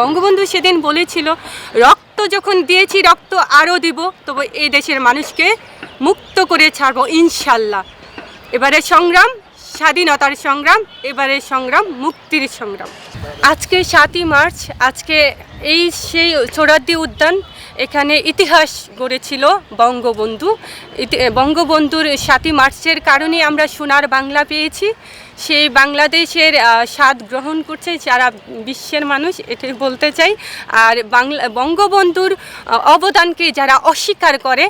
বঙ্গবন্ধু সেদিন বলেছিল, রক্ত যখন দিয়েছি, রক্ত আরও দিব, তবে এই দেশের মানুষকে মুক্ত করে ছাড়বো, ইনশাল্লাহ। এবারে সংগ্রাম, স্বাধীনতার সংগ্রাম, এবারে সংগ্রাম, মুক্তির সংগ্রাম। আজকে সাতই মার্চ, আজকে এই সেই সোহরাদ্দি উদ্যান, এখানে ইতিহাস গড়েছিল বঙ্গবন্ধু। বঙ্গবন্ধুর সাতই মার্চের কারণে আমরা সোনার বাংলা পেয়েছি। সেই বাংলাদেশের স্বাদ গ্রহণ করছে সারা বিশ্বের মানুষ, এটাই বলতে চাই। আর বাংলা, বঙ্গবন্ধুর, অবদানকে যারা অস্বীকার করে,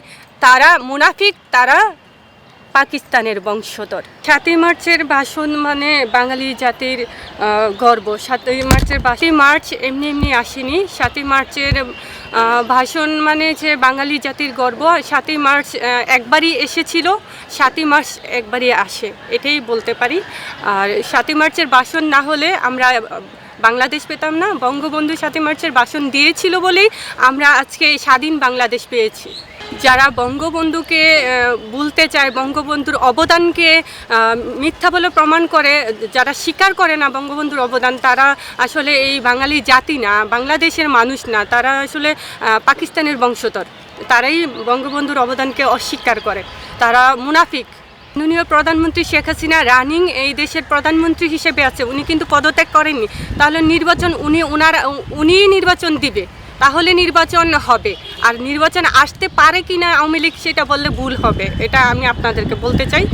তারা মুনাফিক, তারা পাকিস্তানের বংশধর। সাতই মার্চের ভাষণ মানে বাঙালি জাতির গর্ব। সাতই মার্চের সাতই মার্চ এমনি এমনি আসেনি। সাতই মার্চের ভাষণ মানে যে বাঙালি জাতির গর্ব। সাতই মার্চ একবারই এসেছিল। সাতই মার্চ একবারই আসে। এটাই বলতে পারি। আর সাতই মার্চের ভাষণ না হলে আমরা বাংলাদেশ পেতাম না। বঙ্গবন্ধু সাতই মার্চের ভাষণ দিয়েছিল বলেই আমরা আজকে স্বাধীন বাংলাদেশ পেয়েছি। যারা বঙ্গবন্ধুকে বলতে চায়, বঙ্গবন্ধুর অবদানকে মিথ্যা বলে প্রমাণ করে, যারা স্বীকার করে না বঙ্গবন্ধুর অবদান, তারা আসলে এই বাঙালি জাতি না, বাংলাদেশের মানুষ না, তারা আসলে পাকিস্তানের বংশধর। তারাই বঙ্গবন্ধুর অবদানকে অস্বীকার করে। তারা মুনাফিক। মাননীয় প্রধানমন্ত্রী শেখ হাসিনা রানিং এই দেশের প্রধানমন্ত্রী হিসেবে আছে, উনি কিন্তু পদত্যাগ করেননি। তাহলে নির্বাচন উনি ওনার উনিই নির্বাচন দিবে। তাহলে নির্বাচন হবে। আর নির্বাচন আসতে পারে কি না আওয়ামী লীগ, সেটা বললে ভুল হবে। এটা আমি আপনাদেরকে বলতে চাই।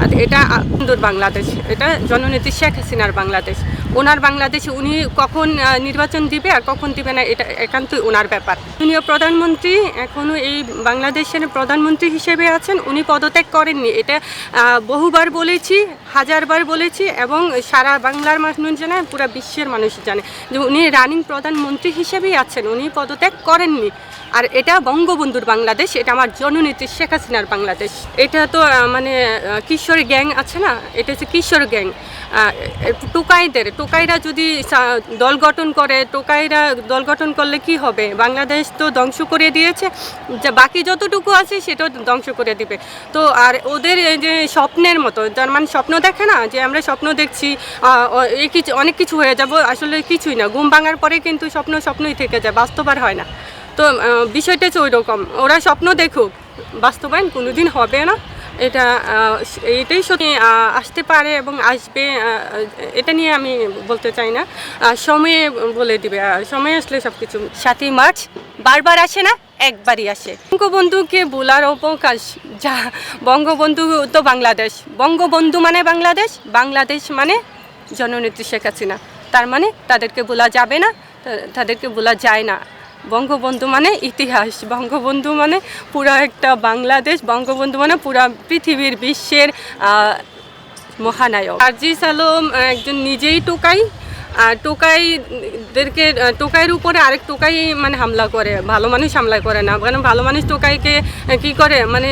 আর এটা সুন্দর বাংলাদেশ। এটা জননীতি শেখ হাসিনার বাংলাদেশ। ওনার বাংলাদেশে উনি কখন নির্বাচন দিবে আর কখন দিবে না, এটা একান্তই ওনার ব্যাপার। মাননীয় প্রধানমন্ত্রী এখনও এই বাংলাদেশের প্রধানমন্ত্রী হিসেবে আছেন, উনি পদত্যাগ করেননি। এটা বহুবার বলেছি, হাজারবার বলেছি এবং সারা বাংলার মানুষ জানে, পুরো বিশ্বের মানুষ জানে যে উনি রানিং প্রধানমন্ত্রী হিসেবেই আছেন, উনি পদত্যাগ করেননি। আর এটা বঙ্গবন্ধুর বাংলাদেশ, এটা আমার জননেত্রী শেখ হাসিনার বাংলাদেশ। এটা তো মানে কিশোর গ্যাং আছে না, এটা হচ্ছে কিশোর গ্যাং। টোকাইদের টোকাইরা যদি দল গঠন করে, টোকাইরা দল গঠন করলে কি হবে? বাংলাদেশ তো ধ্বংস করে দিয়েছে। যা বাকি যতটুকু আছে সেটাও ধ্বংস করে দিবে। তো আর ওদের যে স্বপ্নের মতো, যার মানে স্বপ্ন দেখে না, যে আমরা স্বপ্ন দেখছি এই কিছু, অনেক কিছু হয়ে যাব, আসলে কিছুই না। ঘুম ভাঙার পরে কিন্তু স্বপ্ন স্বপ্নই থেকে যায়, বাস্তব আর হয় না। তো বিষয়টা হচ্ছে ওই রকম ওরা স্বপ্ন দেখুক, বাস্তবায়ন কোনোদিন হবে না। এটা এটাই সত্যি আসতে পারে এবং আসবে এটা নিয়ে আমি বলতে চাই না। সময়ে বলে দিবে সময় আসলে সব কিছু সাতই মার্চ, বারবার আসে না, একবারই আসে। বঙ্গবন্ধুকে বলার অবকাশ, যা, বঙ্গবন্ধু তো বাংলাদেশ। বঙ্গবন্ধু মানে বাংলাদেশ বাংলাদেশ মানে জননেত্রী শেখ হাসিনা। তার মানে তাদেরকে বলা যাবে না তাদেরকে বলা যায় না। বঙ্গবন্ধু মানে ইতিহাস, বঙ্গবন্ধু মানে পুরা একটা বাংলাদেশ, বঙ্গবন্ধু মানে পুরা পৃথিবীর বিশ্বের মহানায়ক। আরজিস সালম একজন নিজেই টোকাই আর টোকাইদেরকে টোকাইয়ের উপরে আরেক টোকাই মানে হামলা করে, ভালো মানুষ হামলা করে না, কারণ ভালো মানুষ টোকাইকে কি করে মানে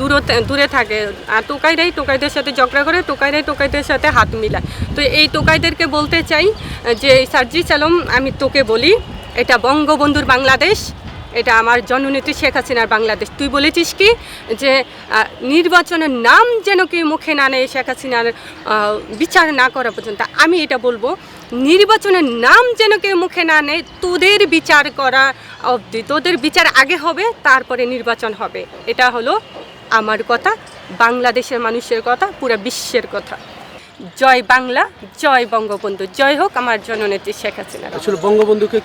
দূরতে, দূরে থাকে। আর টোকাইরাই টোকাইদের সাথে ঝগড়া করে, টোকাইরাই টোকাইদের সাথে হাত মিলায়। তো এই টোকাইদেরকে বলতে চাই যে সার্জিস আলম, আমি তোকে বলি এটা বঙ্গবন্ধুর বাংলাদেশ, এটা আমার জননেত্রী শেখ হাসিনার বাংলাদেশ। তুই বলেছিস কি যে নির্বাচনের নাম যেন কেউ মুখে না নেয় শেখ হাসিনার বিচার না করা পর্যন্ত। আমি এটা বলব, নির্বাচনের নাম যেন কেউ মুখে না নেয়, তোদের বিচার করা অবধি। তোদের বিচার আগে হবে, তারপরে নির্বাচন হবে। এটা হলো আমার কথা, বাংলাদেশের মানুষের কথা, পুরো বিশ্বের কথা। জয় বাংলা, জয় বঙ্গবন্ধু। জয় হোক আমার জননেত্রী শেখ হাসিনা। আসলে বঙ্গবন্ধুকে কি